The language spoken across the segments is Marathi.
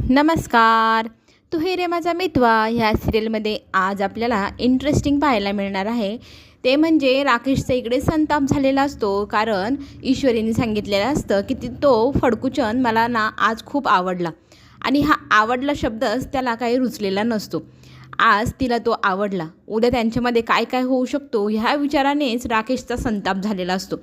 नमस्कार. तू हे रे माझा मितवा. ह्या सिरियलमध्ये आज आपल्याला इंटरेस्टिंग पाहायला मिळणार आहे. ते म्हणजे राकेशचा इकडे संताप झालेला असतो कारण ईश्वरीने सांगितलेलं असतं की ती तो फडकुचन मला ना आज खूप आवडला. आणि हा आवडला शब्दच त्याला काही रुचलेला नसतो. आज तिला तो आवडला. उद्या त्यांच्यामध्ये काय काय होऊ शकतो ह्या विचारानेच राकेशचा संताप झालेला असतो.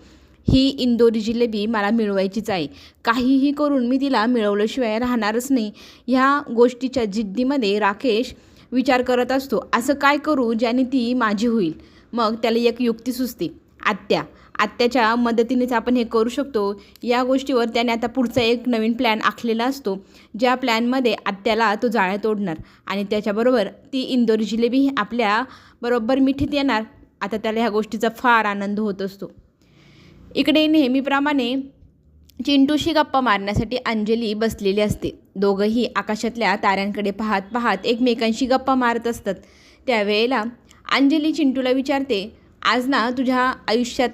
ही इंदोरी जिलेबी मला मिळवायचीच आहे. काहीही करून मी तिला मिळवल्याशिवाय राहणारच नाही. ह्या गोष्टीच्या जिद्दीमध्ये राकेश विचार करत असतो असं काय करू ज्याने ती माझी होईल? मग त्याला एक युक्ती सुचते आत्या आत्याच्या मदतीनेच आपण हे करू शकतो. या गोष्टीवर त्याने आता पुढचा एक नवीन प्लॅन आखलेला असतो ज्या प्लॅनमध्ये आत्याला तो जाळ्या तोडणार आणि त्याच्याबरोबर ती इंदोरी जिलेबी आपल्या बरोबर मिठीत येणार. आता त्याला ह्या गोष्टीचा फार आनंद होत असतो. इकडे नेहमीप्रमाणे चिंटूशी गप्पा मारण्यासाठी अंजली बसलेली असते. दोघंही आकाशातल्या ताऱ्यांकडे पाहत पाहत एकमेकांशी गप्पा मारत असतात. त्यावेळेला अंजली चिंटूला विचारते आज ना तुझ्या आयुष्यात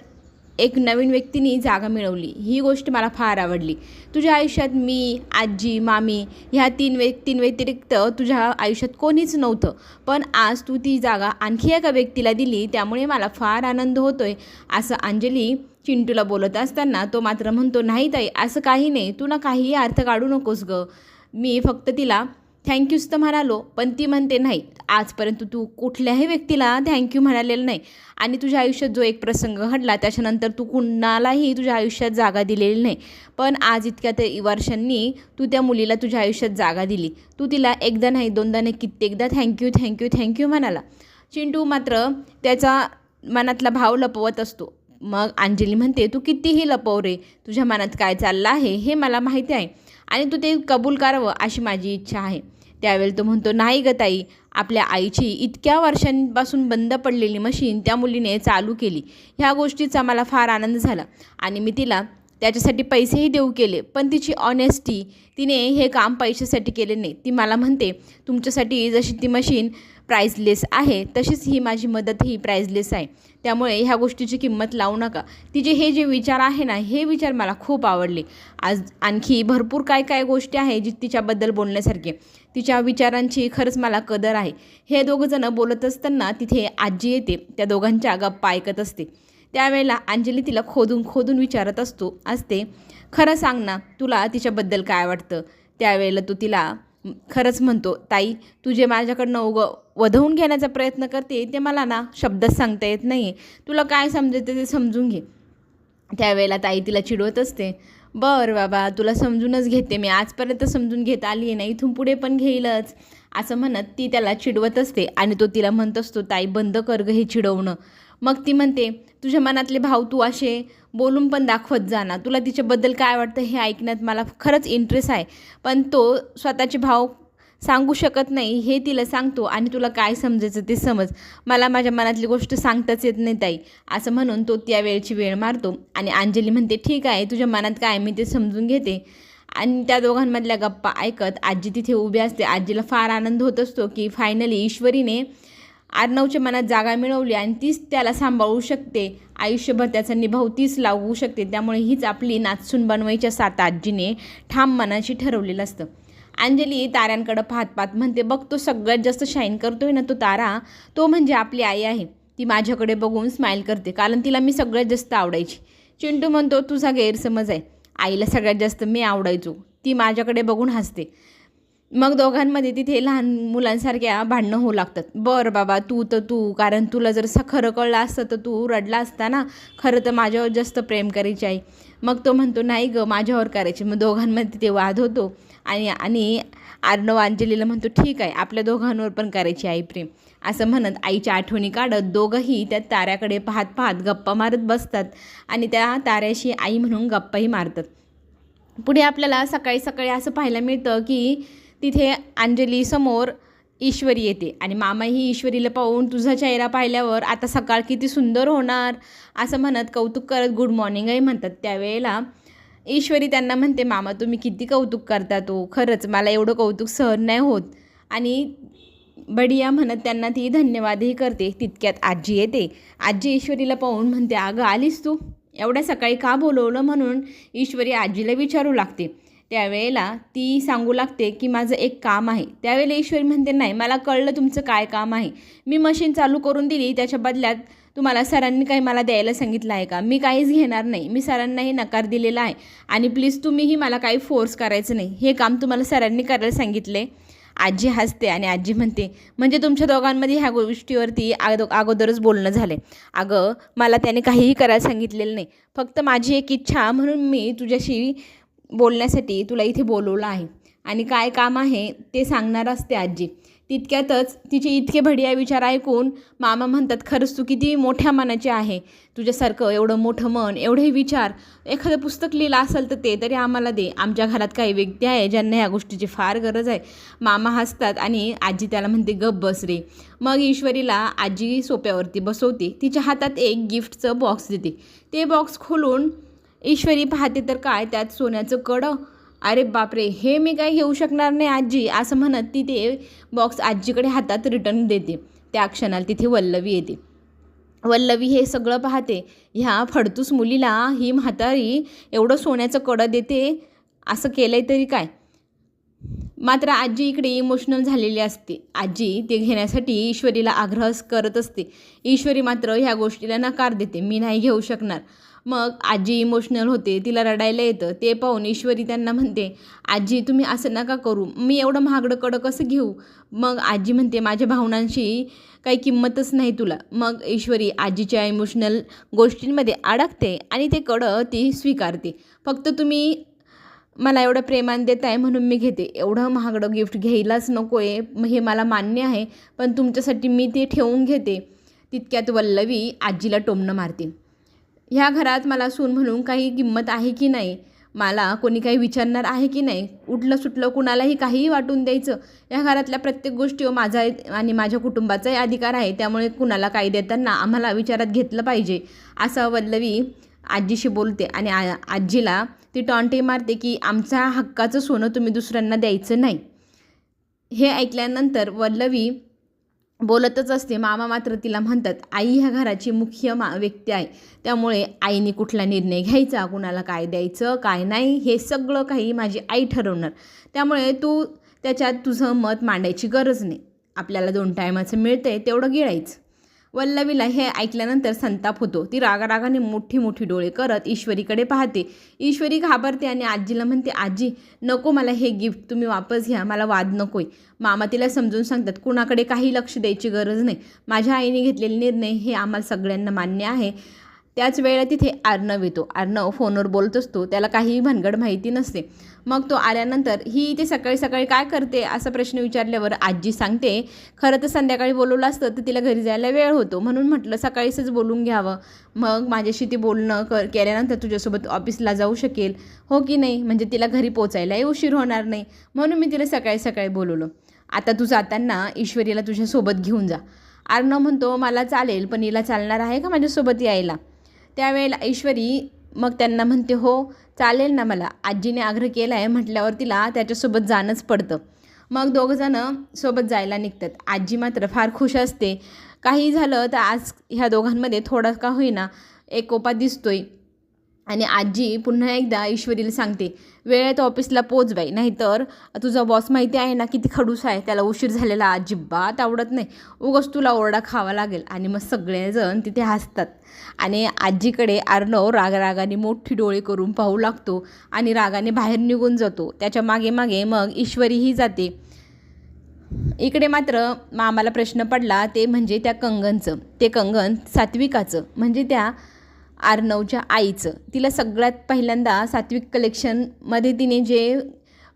एक नवीन व्यक्तीने जागा मिळवली. ही गोष्ट मला फार आवडली. तुझ्या आयुष्यात मी आजी मामी ह्या तीन व्यक्तीं व्यतिरिक्त तुझ्या आयुष्यात कोणीच नव्हतं. पण आज तू ती जागा आणखी एका व्यक्तीला दिली त्यामुळे मला फार आनंद होतोय असं अंजली चिंटूला बोलत असताना तो मात्र म्हणतो नाही ताई असं काही नाही. तू ना काहीही अर्थ काढू नकोस गं. मी फक्त तिला थँक्यूच तर म्हणालो पण ती म्हणते नाही आजपर्यंत तू कुठल्याही व्यक्तीला थँक्यू म्हणालेलं नाही. आणि तुझ्या आयुष्यात जो एक प्रसंग घडला त्याच्यानंतर तू कुणालाही तुझ्या आयुष्यात जागा दिलेली नाही. पण आज इतक्या ते वर्षांनी तू त्या मुलीला तुझ्या आयुष्यात जागा दिली. तू तिला एकदा नाही दोनदा नाही कित्येकदा थँक्यू थँक्यू थँक्यू म्हणाला. चिंटू मात्र त्याचा मनातला भाव लपवत असतो. मग अंजली म्हणते तू कितीही लपव रे तुझ्या मनात काय चाललं आहे हे मला माहिती आहे आणि तू ते कबूल करावं अशी माझी इच्छा आहे. त्यावेळी तो म्हणतो नाही ग ताई आपल्या आईची इतक्या वर्षांपासून बंद पडलेली मशीन त्या मुलीने चालू केली. ह्या गोष्टीचा मला फार आनंद झाला आणि मी तिला त्याच्यासाठी पैसेही देऊ केले पण तिची ऑनेस्टी तिने हे काम पैशासाठी केले नाही. ती मला म्हणते तुमच्यासाठी जशी ती मशीन प्राईजलेस आहे तशीच ही माझी मदत ही प्राईजलेस आहे. त्यामुळे ह्या गोष्टीची किंमत लावू नका. तिचे हे जे विचार आहे ना हे विचार मला खूप आवडले. आज आणखी भरपूर काय काय गोष्टी आहे जी तिच्याबद्दल बोलण्यासारखे. तिच्या विचारांची खरंच मला कदर आहे. हे दोघंजणं बोलत असताना तिथे आजी येते. त्या दोघांच्या गप्पा ऐकत असते. त्यावेळेला अंजली तिला खोदून खोदून विचारत असतो असते खरं सांग ना तुला तिच्याबद्दल काय वाटतं त्यावेळेला तू तिला खरंच म्हणतो ताई तू जे माझ्याकडनं उग वधवून घेण्याचा प्रयत्न करते ते मला ना शब्दात सांगता येत नाही तुला काय समजते ते समजून घे. त्यावेळेला ताई तिला चिडवत असते बरं बाबा तुला समजूनच घेते मी आजपर्यंत समजून घेत आली आहे ना इथून पुढे पण घेईलच. असं म्हणत ती त्याला चिडवत असते आणि तो तिला म्हणत असतो ताई बंद कर ग हे चिडवणं. मग ती म्हणते तुझ्या मनातले भाव तू असे बोलून पण दाखवत जा ना. तुला तिच्याबद्दल काय वाटतं हे ऐकण्यात मला खरंच इंटरेस्ट आहे. पण तो स्वतःचे भाव सांगू शकत नाही. हे तिला सांगतो आणि तुला काय समजायचं ते समज. मला माझ्या मनातली गोष्ट सांगताच येत नाही ताई. असं म्हणून तो त्या वेळची वेळ मारतो आणि अंजली म्हणते ठीक आहे तुझ्या मनात काय मी ते समजून घेते. आणि त्या दोघांमधल्या गप्पा ऐकत आजी तिथे उभी असते. आजीला फार आनंद होत असतो की फायनली ईश्वरीने आर्नवच्या मनात जागा मिळवली आणि तीच त्याला सांभाळू शकते. आयुष्यभर त्याचा निभाव तीच लावू शकते. त्यामुळे हीच आपली नाचसून बनवायच्या सात आजीने ठाम मनाशी ठरवलेलं असतं. अंजली ताऱ्यांकडं पाहत पाहत म्हणते बघ तो सगळ्यात जास्त शाईन करतोय ना तो तारा. तो म्हणजे आपली आई आहे. ती माझ्याकडे बघून स्माईल करते कारण तिला मी सगळ्यात जास्त आवडायची. चिंटू म्हणतो तुझा गैरसमज आहे. आईला सगळ्यात जास्त मी आवडायचो. ती माझ्याकडे बघून हसते. मग दोघांमध्ये तिथे लहान मुलांसारख्या भांडणं होऊ लागतात. बरं बाबा तू तर तू कारण तुला जर असं खरं कळलं असतं तर तू रडला असता ना. खरं तर माझ्यावर जास्त प्रेम करायची आई. मग तो म्हणतो नाही गं माझ्यावर करायची. मग दोघांमध्ये तिथे वाद होतो. आणि आणि आर्नव अंजलीला म्हणतो ठीक आहे आपल्या दोघांवर पण करायची आई प्रेम. असं म्हणत आईच्या आठवणी काढत दोघंही त्या ताऱ्याकडे पाहत पाहत गप्पा मारत बसतात. आणि त्या ताऱ्याशी आई म्हणून गप्पाही मारतात. पुढे आपल्याला सकाळी सकाळी असं पाहायला मिळतं की तिथे अंजलीसमोर ईश्वरी येते. आणि मामाही ईश्वरीला पाहून तुझा चेहरा पाहिल्यावर आता सकाळ किती सुंदर होणार असं म्हणत कौतुक करत गुड मॉर्निंगही म्हणतात. त्यावेळेला ईश्वरी त्यांना म्हणते मामा तुम्ही किती कौतुक करता तो? खरंच मला एवढं कौतुक सहन नाही होत. आणि बडिया म्हणत त्यांना ती धन्यवादही करते. तितक्यात आजी येते. आजी ईश्वरीला पाहून म्हणते अगं आलीस तू? एवढ्या सकाळी का बोलवलं? म्हणून ईश्वरी आजीला विचारू लागते. त्यावेळेला ती सांगू लागते की माझं एक काम आहे. त्यावेळेला ईश्वरी म्हणते नाही मला कळलं तुमचं काय काम आहे. मी मशीन चालू करून दिली त्याच्या बदल्यात तुम्हाला सरांनी काही मला द्यायला सांगितलं आहे का? मी काहीच घेणार नाही. मी सरांनाही नकार दिलेला आहे. आणि प्लीज तुम्हीही मला काही फोर्स करायचं नाही. हे काम तुम्हाला सरांनी करायला सांगितले. आजी हसते आणि आजी म्हणते म्हणजे तुमच्या दोघांमध्ये ह्या गोष्टीवरती अगो अगोदरच बोलणं झालं अगं मला त्याने काहीही करायला सांगितलेलं नाही. फक्त माझी एक इच्छा म्हणून मी तुझ्याशी बोलण्यासाठी तुला इथे बोलवलं आहे. आणि काय काम आहे ते सांगणार असते आजी. तितक्यातच तिचे इतके भडिया विचार ऐकून मामा म्हणतात खरंच तू किती मोठ्या मनाची आहे. तुझ्यासारखं एवढं मोठं मन एवढे विचार एखादं पुस्तक लिहिलं असेल तर ते तरी आम्हाला दे. आमच्या घरात काही व्यक्ती आहे ज्यांना ह्या गोष्टीची फार गरज आहे. मामा हसतात आणि आजी त्याला म्हणते गप बस रे. मग ईश्वरीला आजी सोप्यावरती बसवते. तिच्या हातात एक गिफ्टचं बॉक्स देते. ते बॉक्स खोलून ईश्वरी पाहते तर काय त्यात सोन्याचं कडं? अरे बापरे हे मी काय घेऊ शकणार नाही आजी असं म्हणत ती ते बॉक्स आजीकडे हातात रिटर्न देते. त्या क्षणाला तिथे वल्लवी येते. वल्लवी हे सगळं पाहते. ह्या फडतूस मुलीला ही म्हातारी एवढं सोन्याचं कडं देते असं केलं आहे तरी काय? मात्र आजी इकडे इमोशनल झालेली असते. आजी ते घेण्यासाठी ईश्वरीला आग्रह करत असते. ईश्वरी मात्र ह्या गोष्टीला नकार देते. मी नाही घेऊ शकणार. मग आजी इमोशनल होते तिला रडायला येतं ते पाहून ईश्वरी त्यांना म्हणते आजी तुम्ही असं नका करू मी एवढं महागडं कडं कसं घेऊ? मग आजी म्हणते माझ्या भावनांशी काही किंमतच नाही तुला. मग ईश्वरी आजीच्या इमोशनल गोष्टींमध्ये अडकते आणि ते कडं ती स्वीकारते. फक्त तुम्ही मला एवढं प्रेमान देत आहे म्हणून मी घेते. एवढं महागडं गिफ्ट घ्यायलाच नको आहे हे मला मान्य आहे पण तुमच्यासाठी मी ते ठेवून घेते. तितक्यात वल्लवी आजीला टोमणं मारते. ह्या घरात मला सून म्हणून काही किंमत आहे की नाही? मला कोणी काही विचारणार आहे की नाही? उठलं सुटलं कुणालाही काहीही वाटून द्यायचं. या घरातल्या प्रत्येक गोष्टीवर माझा आणि माझ्या कुटुंबाचाही अधिकार आहे. त्यामुळे कुणाला काही देताना आम्हाला विचारात घेतलं पाहिजे असं वल्लवी आजीशी बोलते आणि आ आजीला ती टॉन्टे मारते की आमच्या हक्काचं सोनं तुम्ही दुसऱ्यांना द्यायचं नाही. हे ऐकल्यानंतर वल्लवी बोलतच असते. मामा मात्र तिला म्हणतात आई ह्या घराची मुख्य मा व्यक्ती आहे. त्यामुळे आईने कुठला निर्णय घ्यायचा? कुणाला काय द्यायचं? काय नाही? हे सगळं काही माझी आई ठरवणार. त्यामुळे तू त्याच्यात तुझं मत मांडायची गरज नाही. आपल्याला दोन टायमाचं मिळतं आहे तेवढं गिळायचं. वल्लवीला हे ऐकल्यानंतर संताप होतो. ती रागारागाने मोठी मोठी डोळे करत ईश्वरीकडे पाहते. ईश्वरी घाबरते आणि आजीला म्हणते आजी नको मला हे गिफ्ट तुम्ही वापस घ्या. मला वाद नको आहे मामा तिला समजून सांगतात कुणाकडे काही लक्ष द्यायची गरज नाही. माझ्या आईने घेतलेले निर्णय हे आम्हाला सगळ्यांना मान्य आहे. त्याच वेळेला तिथे अर्णव येतो. अर्णव फोनवर बोलत असतो. त्याला काहीही भानगड माहिती नसते. मग तो आल्यानंतर ही ते सकाळी सकाळी काय करते असा प्रश्न विचारल्यावर आजी सांगते खरं तर संध्याकाळी बोलवलं असतं तर तिला घरी जायला वेळ होतो. म्हणून म्हटलं सकाळीच बोलून घ्यावं. मग माझ्याशी ती बोलणं कर केल्यानंतर तुझ्यासोबत ऑफिसला जाऊ शकेल. हो की नाही? म्हणजे तिला घरी पोचायलाही उशीर होणार नाही. म्हणून मी तिला सकाळी सकाळी बोलवलं. आता तू जाताना ईश्वरीला तुझ्यासोबत घेऊन जा. अर्णव म्हणतो मला चालेल पण हिला चालणार आहे का माझ्यासोबत यायला? त्यावेळेला ऐश्वरी मग त्यांना म्हणते हो चालेल ना मला. आजीने आग्रह केला आहे म्हटल्यावर तिला त्याच्यासोबत जाणंच पडतं. मग दोघंजणं सोबत जायला निघतात. आजी मात्र फार खुश असते. काही झालं तर आज ह्या दोघांमध्ये थोडा का होईना एकोपा दिसतोय. आणि आजी पुन्हा एकदा ईश्वरीला सांगते वेळेत ऑफिसला पोच बाई नाहीतर तुझा बॉस माहिती आहे ना किती खडूस आहे त्याला उशीर झालेला अजिबात आवडत नाही. उगस तुला ओरडा खावा लागेल. आणि मग सगळेजण तिथे हसतात. आणि आजीकडे अर्णव रागरागाने मोठी डोळे करून पाहू लागतो आणि रागाने बाहेर निघून जातो. त्याच्यामागे मागे मग ईश्वरीही जाते. इकडे मात्र मामाला प्रश्न पडला ते म्हणजे त्या कंगनचं ते कंगन सात्विकाचं म्हणजे त्या आर्नवच्या आईचं. तिला सगळ्यात पहिल्यांदा सात्विक कलेक्शनमध्ये तिने जे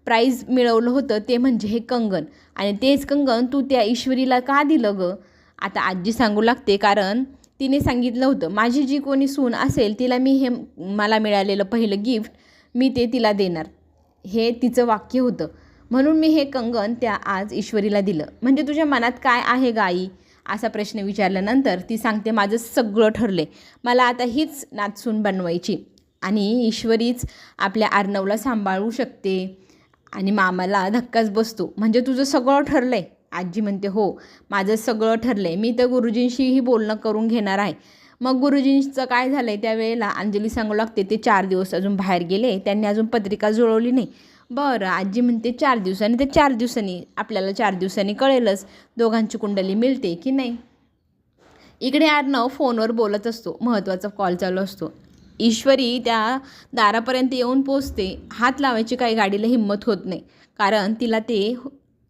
प्राईज मिळवलं होतं ते म्हणजे हे कंगन. आणि तेच कंगन तू त्या ईश्वरीला का दिलं गं? आता आजी सांगू लागते कारण तिने सांगितलं होतं माझी जी कोणी सून असेल तिला मी हे मला मिळालेलं पहिलं गिफ्ट मी ते तिला देणार. हे तिचं वाक्य होतं. म्हणून मी हे कंगन त्या आज ईश्वरीला दिलं. म्हणजे तुझ्या मनात काय आहे गाई असा प्रश्न विचारल्यानंतर ती सांगते माझं सगळं ठरले मला आता हीच नाचसून बनवायची आणि ईश्वरीच आपल्या आर्नवला सांभाळू शकते आणि मामाला धक्काच बसतो. म्हणजे तुझं सगळं ठरलं आहे आजी म्हणते हो माझं सगळं ठरलं आहे मी तर गुरुजींशीही बोलणं करून घेणार आहे. मग गुरुजींचं काय झालं आहे त्यावेळेला अंजली सांगू लागते ते चार दिवस अजून बाहेर गेले त्यांनी अजून पत्रिका जुळवली नाही. बरं आजी म्हणते चार दिवसांनी ते चार दिवसांनी आपल्याला चार दिवसांनी कळेलच दोघांची कुंडली मिळते की नाही. इकडे अर्णव फोनवर बोलत असतो महत्त्वाचा कॉल चालू असतो. ईश्वरी त्या दारापर्यंत येऊन पोचते. हात लावायची काही गाडीला हिंमत होत नाही कारण तिला ते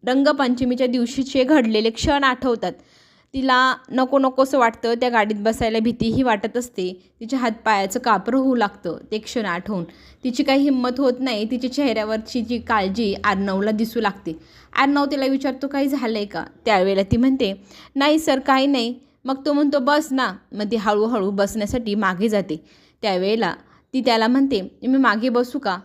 रंगपंचमीच्या दिवशीचे घडलेले क्षण आठवतात. तिला नको नकोसं वाटतं त्या गाडीत बसायला भीतीही वाटत असते. तिच्या हातपायाचं कापरं होऊ लागतं ते क्षण आठवून. तिची काही हिंमत होत नाही तिच्या चेहऱ्यावरची जी काळजी आर्नवला दिसू लागते. आर्नव तिला विचारतो काही झालं आहे का? त्यावेळेला ती म्हणते नाही सर काही नाही. मग तो म्हणतो बस ना. मग ती हळूहळू बसण्यासाठी मागे जाते. त्यावेळेला ती त्याला म्हणते मी मागे बसू का?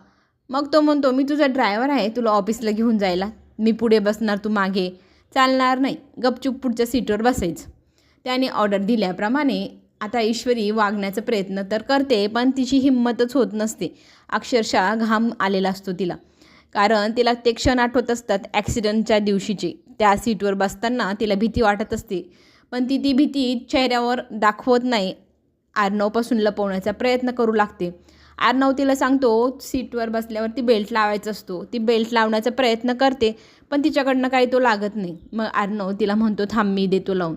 मग तो म्हणतो मी तुझा ड्रायव्हर आहे तुला ऑफिसला घेऊन जायला. मी पुढे बसणार तू मागे. चालणार नाही. गपचूप पुढच्या सीटवर बसायचं. त्याने ऑर्डर दिल्याप्रमाणे आता ईश्वरी वागण्याचा प्रयत्न तर करते पण तिची हिंमतच होत नसते. अक्षरशः घाम आलेला असतो तिला. कारण तिला ते क्षण आठवत असतात ॲक्सिडेंटच्या दिवशीचे. त्या सीटवर बसताना तिला भीती वाटत असते. पण ती ती भीती चेहऱ्यावर दाखवत नाही. आर्नवपासून लपवण्याचा प्रयत्न करू लागते. आर्नव तिला सांगतो सीटवर बसल्यावर ती बेल्ट लावायचा असतो. ती बेल्ट लावण्याचा प्रयत्न करते पण तिच्याकडनं काही तो लागत नाही. मग आर्णव तिला म्हणतो थांब मी देतो लावून.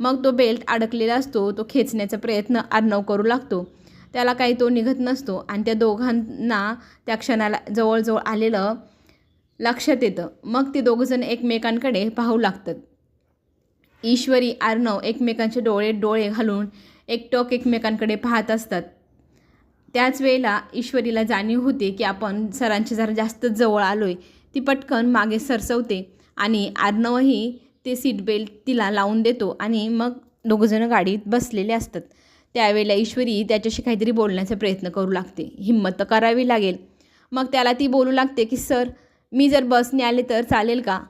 मग तो बेल्ट अडकलेला असतो तो खेचण्याचा प्रयत्न आर्णव करू लागतो. त्याला काही तो निघत नसतो आणि त्या दोघांना त्या क्षणाला जवळजवळ आलेलं लक्षात येतं. मग ते दोघंजण एकमेकांकडे पाहू लागतात. ईश्वरी आर्णव एकमेकांचे डोळे डोळे घालून एकटोक एकमेकांकडे पाहत असतात. त्याच वेळेला ईश्वरीला जाणीव होते की आपण सरांच्या जरा जास्त जवळ आलो आहे ती पटकन मागे सरसवते आणि आर्नवही ते सीट बेल्ट तिला लावून देतो आणि मग दोघंजणं गाडीत बसलेले असतात. त्यावेळेला ईश्वरी त्याच्याशी काहीतरी बोलण्याचा प्रयत्न करू लागते. हिंमत तर करावी लागेल. मग त्याला ती बोलू लागते की सर मी जर बसने आले तर चालेल का?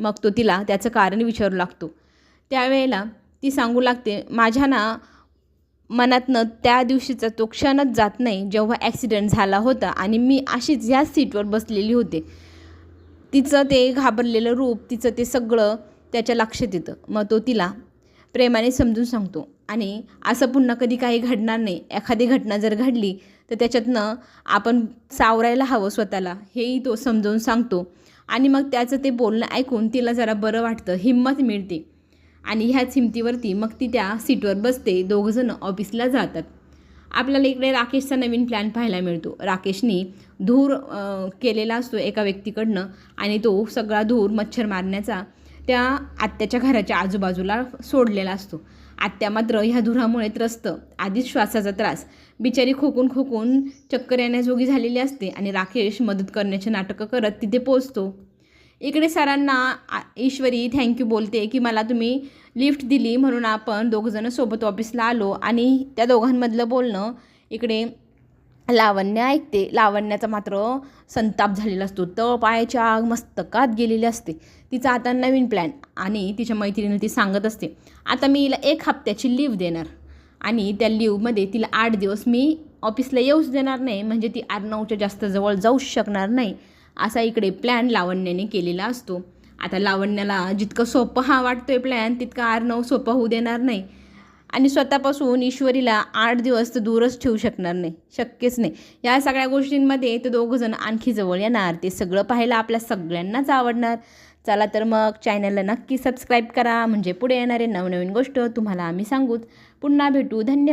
मग तो तिला त्याचं कारण विचारू लागतो. त्यावेळेला ती सांगू लागते माझ्या ना मनातनं त्या दिवशीचा तो क्षणच जात नाही जेव्हा ॲक्सिडेंट झाला होता आणि मी अशीच ह्याच सीटवर बसलेली होते. तिचं ते घाबरलेलं रूप तिचं ते सगळं त्याच्या लक्षात येतं. मग तो तिला प्रेमाने समजून सांगतो. आणि असं पुन्हा कधी काही घडणार नाही. एखादी घटना जर घडली तर त्याच्यातनं आपण सावरायला हवं स्वतःला. हेही तो समजावून सांगतो. आणि मग त्याचं ते बोलणं ऐकून तिला जरा बरं वाटतं हिंमत मिळते. आणि ह्याच हिमतीवरती मग ती त्या सीटवर बसते. दोघंजणं ऑफिसला जातात. आपल्याला इकडे राकेशचा नवीन प्लॅन पाहायला मिळतो. राकेशनी धूर केलेला असतो एका व्यक्तीकडनं आणि तो सगळा धूर मच्छर मारण्याचा त्या आत्याच्या घराच्या आजूबाजूला सोडलेला असतो. आत्या मात्र ह्या धुरामुळे त्रस्त आधीच श्वासाचा त्रास बिचारी खोकून खोकून चक्कर येण्याजोगी झालेली असते आणि राकेश मदत करण्याचे नाटकं करत तिथे पोचतो इकडे सरांना ईश्वरी थँक्यू बोलते की मला तुम्ही लिफ्ट दिली म्हणून आपण दोघंजणं सोबत ऑफिसला आलो. आणि त्या दोघांमधलं बोलणं इकडे लावण्य ऐकते. लावण्याचा मात्र संताप झालेला असतो. तळ पायाच्या आग मस्तकात गेलेली असते. तिचा आता नवीन प्लॅन आणि तिच्या मैत्रिणीनं ती सांगत असते आता मी हिला एक हप्त्याची लीव देणार. आणि त्या लीवमध्ये तिला आठ दिवस मी ऑफिसला येऊच देणार नाही. म्हणजे ती आठ जास्त जवळ जाऊच शकणार नाही. असा इकडे प्लॅन लावण्याने केलेला असतो. आता लावण्याला जितकं सोपं हा वाटतोय प्लॅन तितका आर्नव सोपं होऊ देणार नाही. आणि स्वतःपासून ईश्वरीला आठ दिवस तर दूरच ठेवू शकणार नाही. शक्यच नाही. या सगळ्या गोष्टींमध्ये ते दोघंजण आणखी जवळ येणार. ते सगळं पाहायला आपल्या सगळ्यांनाच आवडणार. चला तर मग चॅनलला नक्की सबस्क्राईब करा. म्हणजे पुढे येणारे नवनवीन गोष्ट तुम्हाला आम्ही सांगूच पुन्हा भेटू. धन्यवाद.